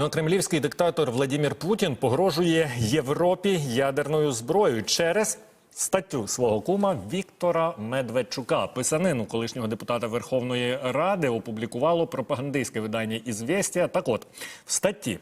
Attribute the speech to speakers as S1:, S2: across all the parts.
S1: Ну, кремлівський диктатор Владимир Путін погрожує Європі ядерною зброєю через статтю свого кума Віктора Медведчука. Писанину колишнього депутата Верховної Ради опублікувало пропагандистське видання «Ізвєстія». Так от, в статті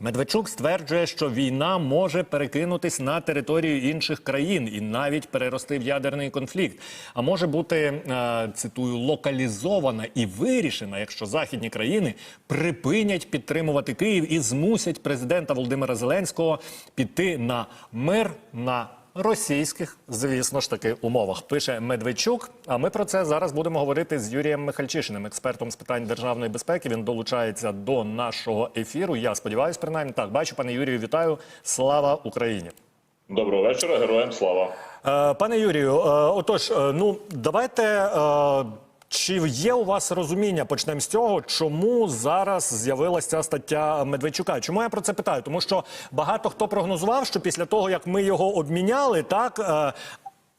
S1: Медведчук стверджує, що війна може перекинутись на територію інших країн і навіть перерости в ядерний конфлікт. А може бути е, цитую локалізована і вирішена, якщо західні країни припинять підтримувати Київ і змусять президента Володимира Зеленського піти на мир на російських, звісно ж таки, умовах. Пише Медведчук. А ми про це зараз будемо говорити з Юрієм Михальчишиним, експертом з питань державної безпеки. Він долучається до нашого ефіру. Я сподіваюся, принаймні так. Бачу, пане Юрію, вітаю. Слава Україні.
S2: Доброго вечора, героям слава.
S1: Е, Пане Юрію, е, отож, е, ну давайте. Чи є у вас розуміння? Почнемо з цього, чому зараз з'явилася стаття Медведчука? Чому я про це питаю? Тому що багато хто прогнозував, що після того як ми його обміняли, так е,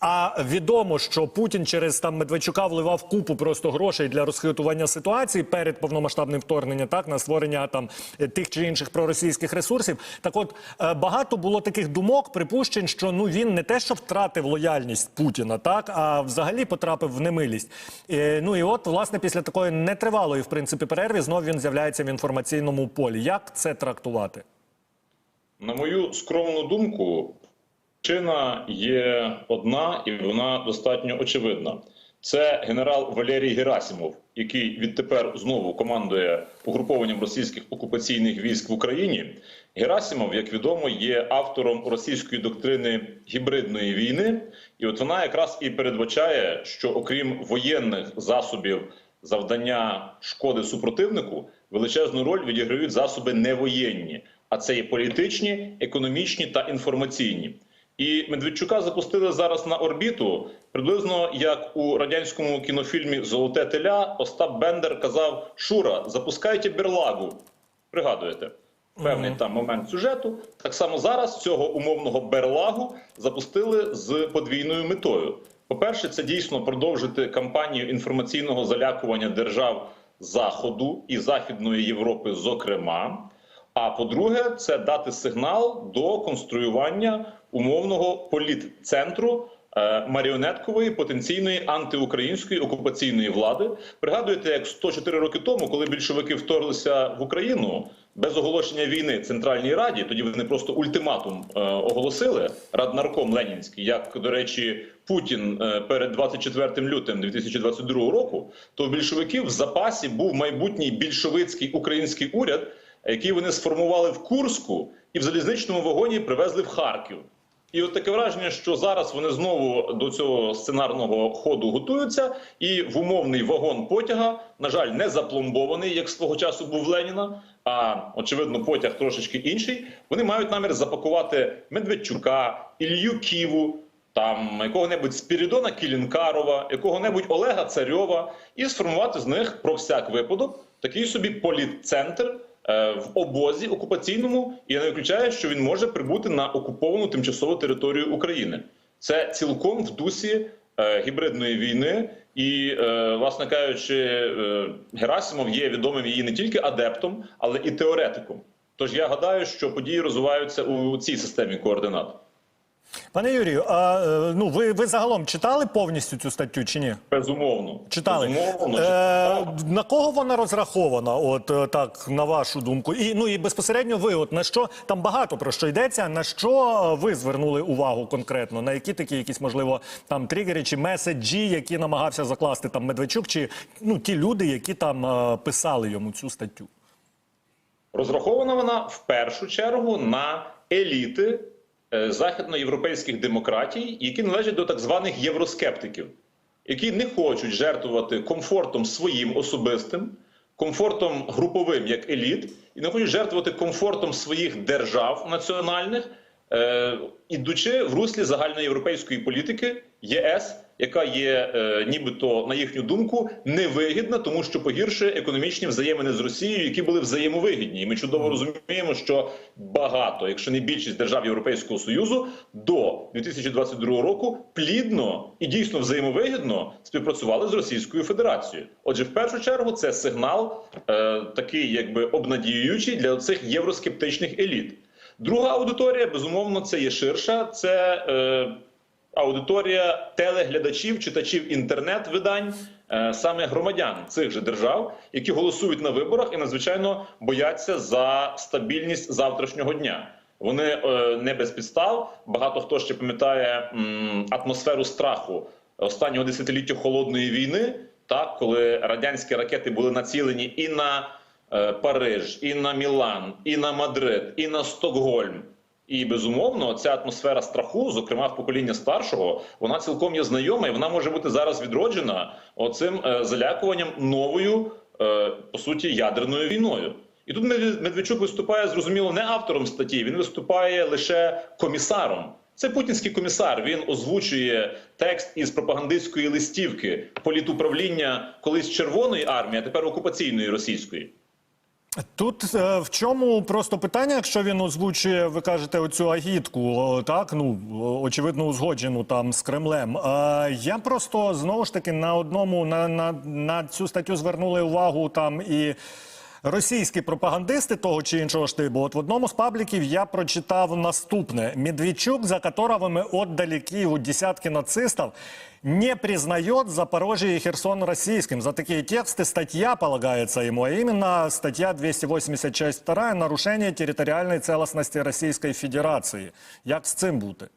S1: а відомо, що Путін через там Медведчука вливав купу просто грошей для розхитування ситуації перед повномасштабним вторгненням, так на створення там е, тих чи інших проросійських ресурсів. Так, от е, багато було таких думок, припущень, що ну він не те, що втратив лояльність Путіна, так а взагалі потрапив в немилість. Е, ну і от власне після такої нетривалої в принципі перерви знов він з'являється в інформаційному полі. Як це трактувати?
S2: На мою скромну думку, причина є одна і вона достатньо очевидна. Це генерал Валерій Герасимов, який відтепер знову командує угрупованням російських окупаційних військ в Україні. Герасимов, як відомо, є автором російської доктрини гібридної війни, і от вона якраз і передбачає, що окрім воєнних засобів завдання шкоди супротивнику, величезну роль відіграють засоби невоєнні, а це є політичні, економічні та інформаційні. І Медведчука запустили зараз на орбіту приблизно як у радянському кінофільмі Золоте теля Остап Бендер казав: Шура, запускайте берлагу. Пригадуєте? Певний там момент сюжету. Так само зараз цього умовного берлагу запустили з подвійною метою. По-перше, це дійсно продовжити кампанію інформаційного залякування держав Заходу і Західної Європи, зокрема. А по-друге, це дати сигнал до конструювання умовного політцентру е, маріонеткової потенційної антиукраїнської окупаційної влади. Пригадуєте, як 104 роки тому, коли більшовики вторглися в Україну без оголошення війни Центральній Раді, тоді вони просто ультиматум е, оголосили Раднарком Ленінський, як до речі, Путін е, перед 24 лютим 2022 року, то у більшовиків в запасі був майбутній більшовицький український уряд який вони сформували в Курську і в залізничному вагоні привезли в Харків. І от таке враження, що зараз вони знову до цього сценарного ходу готуються, і в умовний вагон потяга, на жаль, не запломбований, як свого часу був Леніна. А очевидно, потяг трошечки інший. Вони мають намір запакувати Медведчука, Ілью Ківу, там якого-небудь Спірідона Кілінкарова, якого-небудь Олега Царьова, і сформувати з них про всяк випадок такий собі політцентр. Е, в обозі окупаційному і я не виключаю, що він може прибути на окуповану тимчасову територію України. Це цілком в дусі е, гібридної війни, і, е, власне кажучи, Герасимов є відомим її не тільки адептом, але і теоретиком. Тож я гадаю, що події розвиваються у цій системі координат.
S1: Пане Юрію, а е, ну ви, ви загалом читали повністю цю статтю чи ні?
S2: Безумовно,
S1: Читали.
S2: Безумовно,
S1: Е, на кого вона розрахована? От е, так, на вашу думку, і ну і безпосередньо ви, от на що там багато про що йдеться. На що е, ви звернули увагу конкретно? На які такі якісь можливо там тригери чи меседжі, які намагався закласти там Медведчук, чи ну ті люди, які там е, писали йому цю статтю?
S2: Розрахована вона в першу чергу на еліти західноєвропейських демократій, які належать до так званих євроскептиків, які не хочуть жертвувати комфортом своїм особистим, комфортом груповим як еліт, і не хочуть жертвувати комфортом своїх держав національних, е, ідучи в руслі загальноєвропейської політики ЄС, яка є е, нібито на їхню думку невигідна, тому що погіршує економічні взаємини з Росією, які були взаємовигідні. І ми чудово розуміємо, що багато, якщо не більшість держав Європейського союзу, до 2022 року плідно і дійсно взаємовигідно співпрацювали з Російською Федерацією. Отже, в першу чергу це сигнал е, такий, якби обнадіюючий для цих євроскептичних еліт. Друга аудиторія, безумовно, це є ширша. Це е, аудиторія телеглядачів, читачів інтернет-видань, е, саме громадян цих же держав, які голосують на виборах і надзвичайно бояться за стабільність завтрашнього дня. Вони е, не без підстав. Багато хто ще пам'ятає атмосферу страху останнього десятиліття холодної війни, так коли радянські ракети були націлені і на е, Париж, і на Мілан, і на Мадрид, і на Стокгольм. І безумовно, ця атмосфера страху, зокрема в покоління старшого, вона цілком є знайома, і вона може бути зараз відроджена оцим е, залякуванням новою, е, по суті, ядерною війною. І тут Медве- Медведчук виступає зрозуміло не автором статті, він виступає лише комісаром. Це путінський комісар. Він озвучує текст із пропагандистської листівки політуправління колись червоної армії, а тепер окупаційної російської.
S1: Тут е, в чому просто питання, якщо він озвучує, ви кажете, оцю агітку, так ну очевидно узгоджену там з Кремлем. Е, я просто знову ж таки на одному на, на, на цю статтю звернули увагу там і. Російські пропагандисти того чи іншого штибу. От в одному з пабліків я прочитав наступне: Медведчук, за которого отдали Киеву десятки нацистов, не признает Запорожье и Херсон российским. За такие тексты статья полагается ему, а именно статья 286 2 «Нарушение территориальной целостности Российской Федерации». Як з цим бути?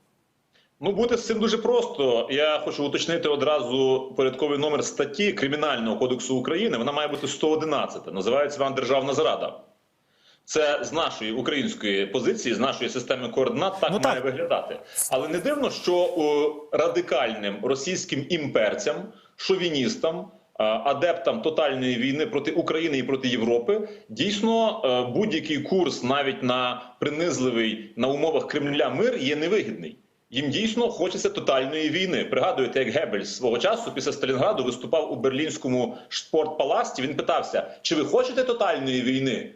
S2: Ну, бути з цим дуже просто. Я хочу уточнити одразу порядковий номер статті Кримінального кодексу України. Вона має бути 111. Називається вона Державна зрада. Це з нашої української позиції, з нашої системи координат так
S1: Ну, так.
S2: має виглядати. Але не дивно, що о, радикальним російським імперцям, шовіністам, адептам тотальної війни проти України і проти Європи дійсно е, будь-який курс, навіть на принизливий на умовах Кремля мир, є невигідний. Їм дійсно хочеться тотальної війни. Пригадуєте, як Геббельс свого часу після Сталінграду виступав у берлінському спортпаласті. Він питався: чи ви хочете тотальної війни?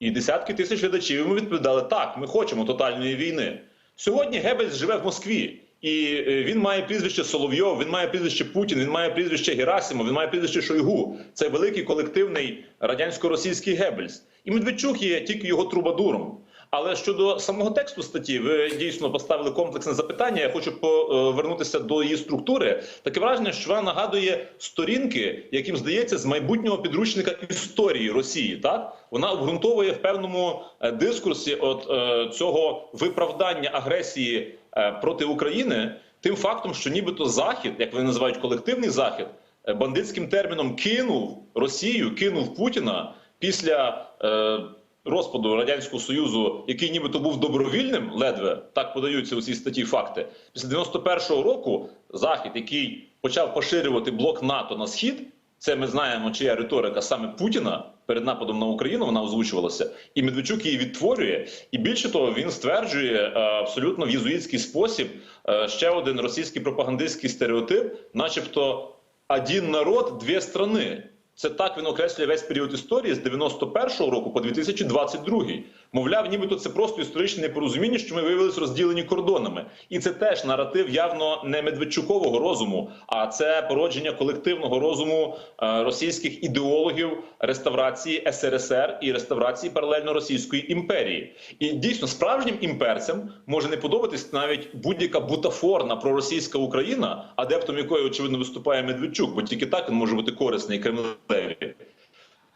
S2: І десятки тисяч глядачів йому відповідали: так, ми хочемо тотальної війни. Сьогодні Геббельс живе в Москві, і е, він має прізвище Соловйов, він має прізвище Путін, він має прізвище Герасимов, він має прізвище Шойгу. Це великий колективний радянсько-російський Геббельс. І Медведчук є тільки його трубадуром. Але щодо самого тексту статті, ви дійсно поставили комплексне запитання. Я хочу повернутися до її структури. Таке враження, що вона нагадує сторінки, яким здається, з майбутнього підручника історії Росії. Так вона обґрунтовує в певному е, дискурсі от е, цього виправдання агресії е, проти України тим фактом, що нібито захід, як вони називають колективний захід, бандитським терміном кинув Росію, кинув Путіна після. Розпаду радянського союзу, який нібито був добровільним, ледве так подаються у цій статті факти. Після 91-го року захід, який почав поширювати блок НАТО на схід, це ми знаємо, чия риторика саме Путіна перед нападом на Україну вона озвучувалася, і Медведчук її відтворює. І більше того, він стверджує е, абсолютно в єзуїтський спосіб е, ще один російський пропагандистський стереотип, начебто один народ, дві страни. Це так він окреслює весь період історії з 91-го року по 2022. Мовляв, нібито це просто історичне непорозуміння, що ми виявилися розділені кордонами, і це теж наратив явно не медведчукового розуму, а це породження колективного розуму е, російських ідеологів реставрації СРСР і реставрації паралельно Російської імперії. І дійсно справжнім імперцям може не подобатись навіть будь-яка бутафорна проросійська Україна, адептом якої очевидно виступає Медведчук, бо тільки так він може бути корисний Кремлеві.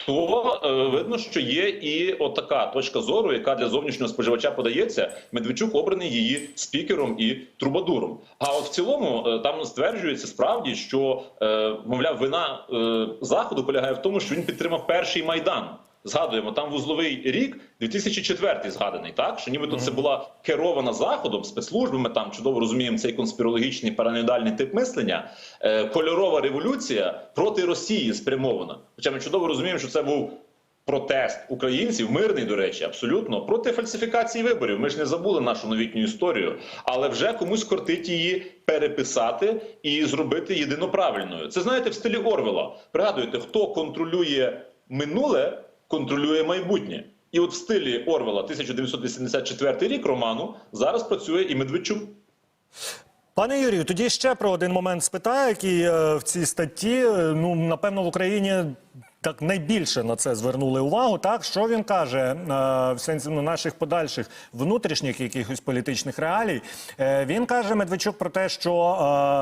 S2: То е, видно, що є і отака точка зору, яка для зовнішнього споживача подається. Медведчук обраний її спікером і трубадуром. А от в цілому е, там стверджується справді, що е, мовляв, вина е, заходу полягає в тому, що він підтримав перший майдан. Згадуємо, там вузловий рік 2004 згаданий, так що нібито це була керована заходом спецслужбами. Там чудово розуміємо цей конспірологічний параноїдальний тип мислення. Е, кольорова революція проти Росії спрямована. Хоча ми чудово розуміємо, що це був протест українців, мирний, до речі, абсолютно проти фальсифікації виборів. Ми ж не забули нашу новітню історію, але вже комусь кортить її переписати і зробити єдино правильною. Це знаєте в стилі Орвела. Пригадуєте, хто контролює минуле, контролює майбутнє. І от в стилі Орвела 1984 рік роману зараз працює і Медведчук.
S1: Пане Юрію, тоді ще про один момент спитаю, який е, в цій статті, е, ну напевно, в Україні так найбільше на це звернули увагу. Так що він каже е, в сенсі ну, наших подальших внутрішніх якихось політичних реалій. Е, він каже Медведчук про те, що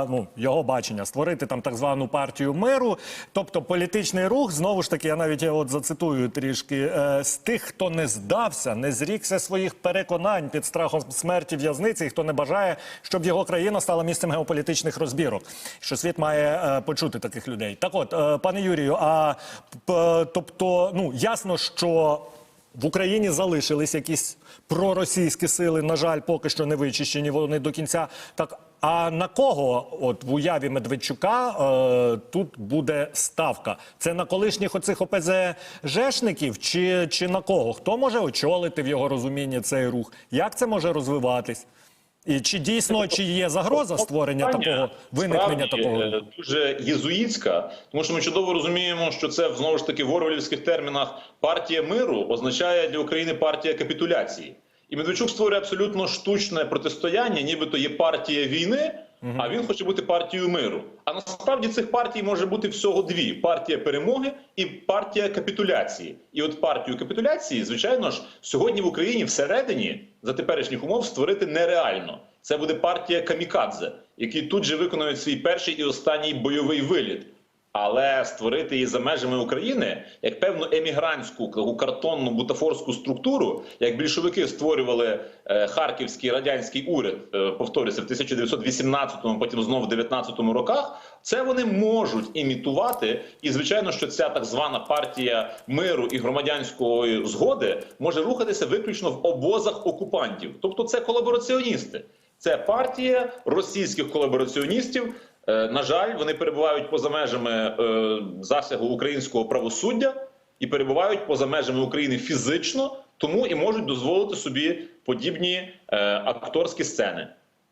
S1: е, ну його бачення створити там так звану партію миру, тобто політичний рух, знову ж таки, я навіть я от зацитую трішки з тих, хто не здався, не зрікся своїх переконань під страхом смерті в'язниці, хто не бажає, щоб його країна стала місцем геополітичних розбірок. Що світ має почути таких людей. Так, от, пане Юрію, а тобто, ну ясно, що. В Україні залишились якісь проросійські сили, на жаль, поки що не вичищені вони до кінця. Так а на кого, от в уяві Медведчука, е, тут буде ставка? Це на колишніх оцих ОПЗЖшників чи, чи на кого? Хто може очолити в його розумінні цей рух? Як це може розвиватись? І чи дійсно чи є загроза створення такого виникнення такого?
S2: е, дуже єзуїтська, тому що ми чудово розуміємо, що це знову ж таки в орвелівських термінах партія миру означає для України партія капітуляції. І Медведчук створює абсолютно штучне протистояння, нібито є партія війни, а він хоче бути партією миру. А насправді цих партій може бути всього дві: партія перемоги і партія капітуляції. І от партію капітуляції, звичайно ж, сьогодні в Україні всередині за теперішніх умов створити нереально. Це буде партія камікадзе, які тут же виконують свій перший і останній бойовий виліт. Але створити її за межами України як певну емігрантську таку картонну бутафорську структуру, як більшовики створювали е, харківський радянський уряд, е, повторюся, в 1918-му, потім знову в 19-му роках, це вони можуть імітувати. І звичайно, що ця так звана партія миру і громадянської згоди може рухатися виключно в обозах окупантів, тобто це колабораціоністи. Це партія російських колабораціоністів. Е, На жаль, вони перебувають поза межами е, засягу українського правосуддя і перебувають поза межами України фізично, тому і можуть дозволити собі подібні е, акторські сцени.